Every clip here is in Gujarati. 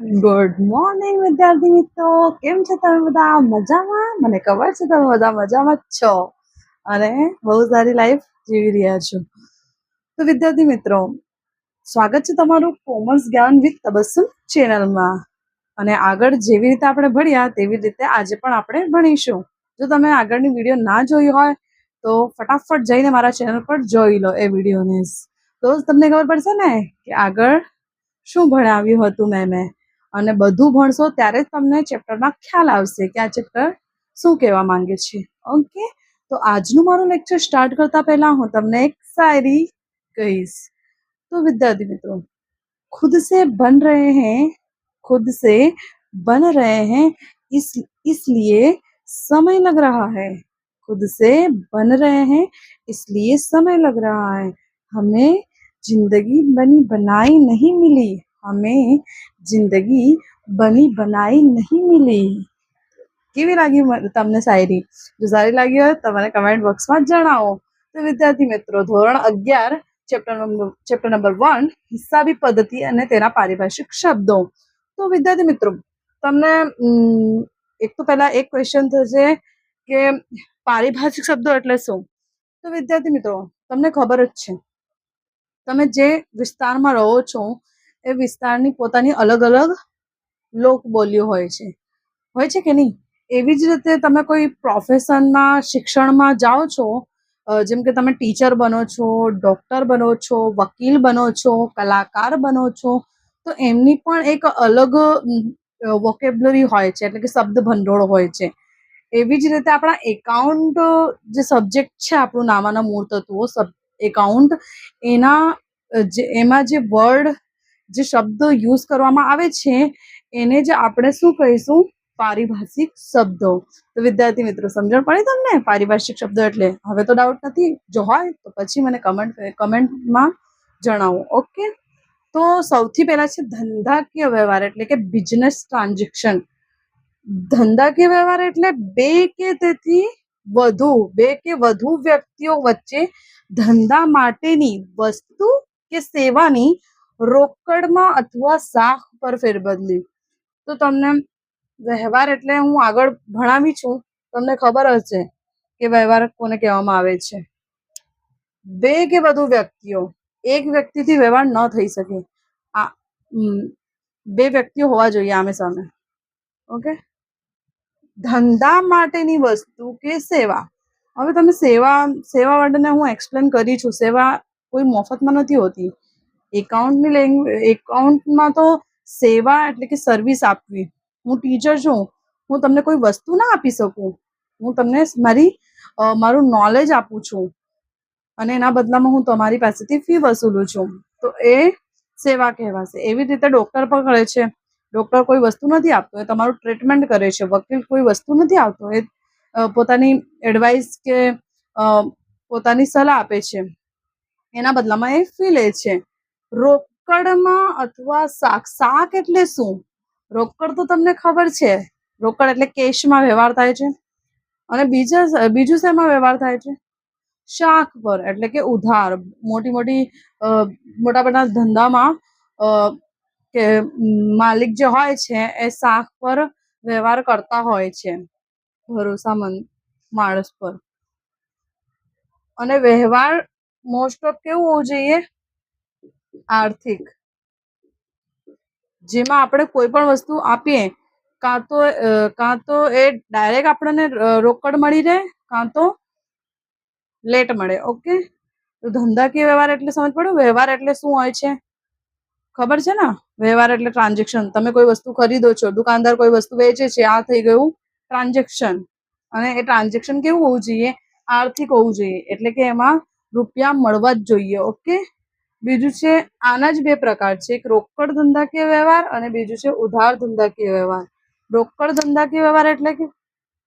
ગુડ મોર્નિંગ વિદ્યાર્થી મિત્રો. કેમ છો તમે બધા? મજામાં? મને ખબર છે તમે બધા મજામાં છો. અને બહુ સારી લાઈફ જીવી રહ્યા છો. તો વિદ્યાર્થી મિત્રો, સ્વાગત છે તમારું કોમર્સ જ્ઞાન વિથ તબસ્સુમ ચેનલમાં. અને આગળ જેવી રીતે આપણે ભણ્યા, તેવી રીતે આજે પણ આપણે ભણીશું. જો તમે આગળની વીડિયો ના જોઈ હોય, તો ફટાફટ જઈને મારા ચેનલ પર જોઈ લો એ વિડીયોને તો તમને ખબર પડશે ને કે આગળ શું ભણાવ્યું હતું મેં મેં. અને બધું ભણશો ત્યારે જ તમને ચેપ્ટરમાં ખ્યાલ આવશે કે આ ચેપ્ટર શું કહેવા માંગે છે ઓકે તો આજનું મારું લેક્ચર સ્ટાર્ટ કરતા પહેલા હું તમને એક શાયરી કહીશ तो विद्यार्थी मित्रों खुद से बन रहे हैं खुद से बन रहे हैं इस इसलिए समय लग रहा है खुद से बन रहे हैं इसलिए समय लग रहा है हमें जिंदगी बनी बनाई नहीं मिली हमें જિંદગી બની બનાવી નહીં મિલી કેવી લાગી તમને શાયરી જો સારી લાગી હોય તમારે કમેન્ટ બોક્સમાં જણાવો તો વિદ્યાર્થી મિત્રો ધોરણ અગિયાર chapter number chapter number one હિસાબી પદ્ધતિ અને તેના પારિભાષિક શબ્દો તો વિદ્યાર્થી મિત્રો તમને એક તો પહેલાં એક ક્વેશ્ચન થશે કે પારિભાષિક શબ્દો એટલે શું તો વિદ્યાર્થી મિત્રો તમને ખબર જ છે તમે જે વિસ્તારમાં રહો છો એ વિસ્તારની પોતાની અલગ અલગ લોક બોલીઓ હોય છે. હોય છે કે નહીં? એવી જ રીતે તમે કોઈ પ્રોફેશનમાં શિક્ષણમાં જાઓ છો જેમ કે તમે ટીચર બનો છો ડૉક્ટર બનો છો, વકીલ બનો છો, કલાકાર બનો છો, તો એમની પણ એક અલગ વોકેબ્લરી હોય છે, એટલે કે શબ્દ ભંડોળ હોય છે. એવી જ રીતે આપણા એકાઉન્ટ જે સબ્જેક્ટ છે આપણું નામાના મૂળ તત્વો સબ એકાઉન્ટ એના એમાં જે વર્ડ જે શબ્દ યુઝ કરવામાં આવે છે, એને જ આપણે શું કહીશું? પારિભાષિક શબ્દો. તો વિદ્યાર્થી મિત્રો, સમજણ પડી તમને? પારિભાષિક શબ્દો એટલે હવે તો ડાઉટ નથી. જો હોય, તો પછી મને કમેન્ટ કમેન્ટમાં જણાવો ઓકે તો સૌથી પહેલા છે ધંધાકીય વ્યવહાર એટલે કે બિઝનેસ ટ્રાન્ઝેક્શન ધંધાકીય વ્યવહાર એટલે બે કે તેથી વધુ, બે કે વધુ વ્યક્તિઓ વચ્ચે ધંધા માટેની વસ્તુ કે સેવાની રોકડમાં અથવા શાખ પર ફેરબદલી. તો તમને વ્યવહાર એટલે હું આગળ ભણાવી છું, તમને ખબર હશે કે વ્યવહાર કોને કહેવામાં આવે છે. બે કે વધુ વ્યક્તિઓ, એક વ્યક્તિથી વ્યવહાર ન થઈ શકે. આ બે વ્યક્તિઓ હોવા જોઈએ આમે સામે. ઓકે? ધંધા માટેની વસ્તુ કે સેવા? હવે તમે સેવા સેવા માટેને હું એક્સપ્લેન કરી છું. સેવા કોઈ મફતમાં નથી હોતી. એકાઉન્ટની લેંગ્વેજ એકાઉન્ટમાં તો સેવા એટલે કે સર્વિસ આપવી. હું ટીચર છું. હું તમને કોઈ વસ્તુ ના આપી શકું. હું તમને મારી મારું નોલેજ આપું છું. અને એના બદલામાં હું તમારી પાસેથી ફી વસૂલું છું. તો એ સેવા કહેવાશે. એવી રીતે ડૉક્ટર પણ કરે છે. ડૉક્ટર કોઈ વસ્તુ નથી આપતો. એ તમારું ટ્રીટમેન્ટ કરે છે. વકીલ કોઈ વસ્તુ નથી આપતો. એ પોતાની એડવાઇસ કે પોતાની સલાહ આપે છે. એના બદલામાં એ ફી લે છે. રોકડમાં અથવા શાક શાક એટલે શું? રોકડ તો તમને ખબર છે. રોકડ એટલે કેશમાં વ્યવહાર થાય છે. અને બીજા બીજું શેમાં વ્યવહાર થાય છે? શાખ પર, એટલે કે ઉધાર. મોટી મોટી મોટા મોટા ધંધામાં કે માલિક જે હોય છે, એ શાખ પર વ્યવહાર કરતા હોય છે. ભરોસામંદ માણસ પર. અને વ્યવહાર મોસ્ટ ઓફ કેવું હોવું જોઈએ? આર્થિક. જેમાં આપણે કોઈ પણ વસ્તુ આપીએ, કાં તો કાં તો એ ડાયરેક્ટ આપણને રોકડ મળી રહે, કાં તો લેટ મળે, ઓકે? તો ધંધાકીય વ્યવહાર એટલે સમજ પડ્યો વ્યવહાર એટલે શું હોય છે? ખબર છે ને? વ્યવહાર એટલે ટ્રાન્ઝેક્શન. તમે કોઈ વસ્તુ ખરીદો છો, દુકાનદાર કોઈ વસ્તુ વેચે છે, આ થઈ ગયું ટ્રાન્ઝેક્શન. અને એ ટ્રાન્ઝેક્શન કેવું હોવું જોઈએ? આર્થિક હોવું જોઈએ. એટલે કે એમાં રૂપિયા મળવા જ જોઈએ, ઓકે? બીજું છે, આના જ બે પ્રકાર છે. એક રોકડ ધંધાકીય વ્યવહાર અને બીજું છે, ઉધાર ધંધાકીય વ્યવહાર. રોકડ ધંધાકીય વ્યવહાર એટલે કે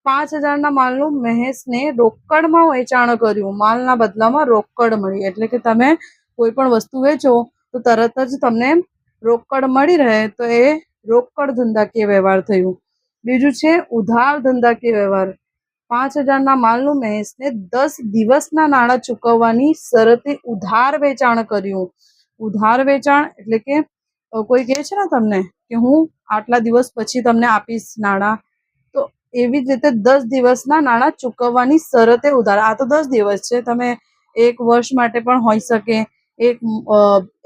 પાંચ હજારના માલનું મહેશને રોકડમાં વેચાણ કર્યું. માલના બદલામાં રોકડ મળી. એટલે કે તમે કોઈ પણ વસ્તુ વેચો, તો તરત જ તમને રોકડ મળી રહે, તો એ રોકડ ધંધાકીય વ્યવહાર થયું. બીજું છે, ઉધાર ધંધાકીય વ્યવહાર. પાંચ હજારના માલનું મહેશને દસ દિવસના નાણાં ચૂકવવાની શરતે ઉધાર વેચાણ કર્યું. ઉધાર વેચાણ એટલે કે કોઈ કહે છે ને તમને કે હું આટલા દિવસ પછી તમને આપીશ નાણાં. તો એવી જ રીતે દસ દિવસના નાણાં ચૂકવવાની શરતે ઉધાર. આ તો દસ દિવસ છે. તમે એક વર્ષ માટે પણ હોઈ શકે, એક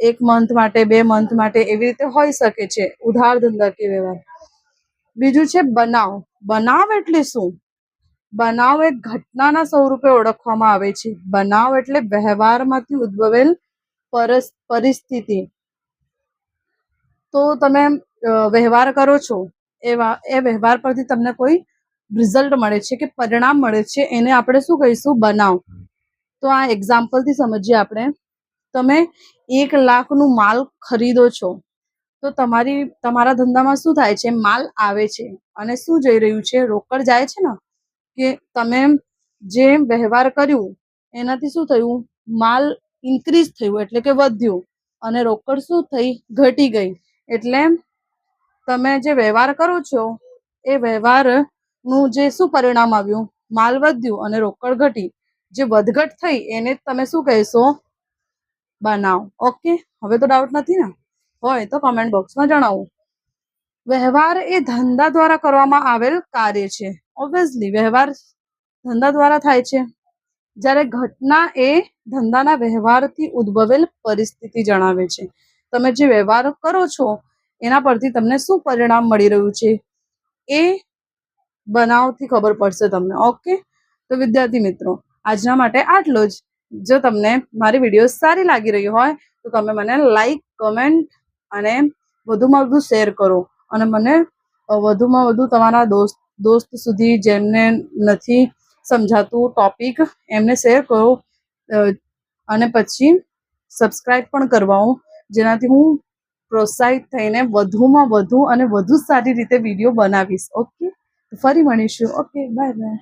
એક મંથ માટે, બે મંથ માટે એવી રીતે હોઈ શકે છે. ઉધાર ધંધાકીય વ્યવહાર. બીજું છે બનાવ. બનાવ એટલે શું? બનાવ એક ઘટનાના સ્વરૂપે ઓળખવામાં આવે છે. બનાવ એટલે વ્યવહારમાંથી ઉદ્ભવેલ પરસ, પરિસ્થિતિ. તો તમે વ્યવહાર કરો છો, એવા, એ વ્યવહાર પરથી તમને કોઈ રિઝલ્ટ મળે છે કે પરિણામ મળે છે, એને આપણે શું કહીશું? બનાવ. તો આ એક્ઝામ્પલથી સમજીએ આપણે. તમે એક લાખનું માલ ખરીદો છો. તો તમારી, તમારા ધંધામાં શું થાય છે? માલ આવે છે. અને શું જઈ રહ્યું છે? રોકડ જાય છે ને? કે તમે જે વ્યવહાર કર્યું, એનાથી શું થયું? માલ ઇન્ક્રીઝ થયું, એટલે કે વધ્યું. અને રોકડ શું થઈ? ઘટી ગઈ. એટલે તમે જે વ્યવહાર કરો છો, એ વ્યવહારનું જે શું પરિણામ આવ્યું? માલ વધ્યું અને રોકડ ઘટી. જે વધઘટ થઈ, એને તમે શું કહેશો? બનાવ. ઓકે? હવે તો ડાઉટ નથી ને? હોય તો કમેન્ટ બોક્સમાં જણાવો. વ્યવહાર એ ધંધા દ્વારા કરવામાં આવેલ કાર્ય છે. ઓબ્વિયસલી વ્યવહાર ધંધા દ્વારા થાય છે. જ્યારે ઘટના એ ધંધાના વ્યવહારથી ઉદ્ભવેલ પરિસ્થિતિ જણાવે છે. તમે જે વ્યવહાર કરો છો, એના પરથી તમને શું પરિણામ મળી રહ્યું છે? એ બનાવથી ખબર પડશે તમને. ઓકે તો વિદ્યાર્થી મિત્રો, આજના માટે આટલો જ. જો તમને મારી વીડિયો સારી લાગી રહી હોય, તો તમે મને લાઈક કમેન્ટ અને વધુમાં વધુ શેર કરો. અને મને વધુમાં વધુ તમારા દોસ્ત દોસ્ત સુધી જેમને નથી સમજાતું ટોપિક એમને શેર કરો. અને પછી સબસ્ક્રાઈબ પણ કરવાઓ, જેનાથી હું પ્રોત્સાહિત થઈને વધુમાં વધુ અને વધુ સારી રીતે વીડિયો બનાવીશ. ઓકે ફરી મળીશું. Okay bye bye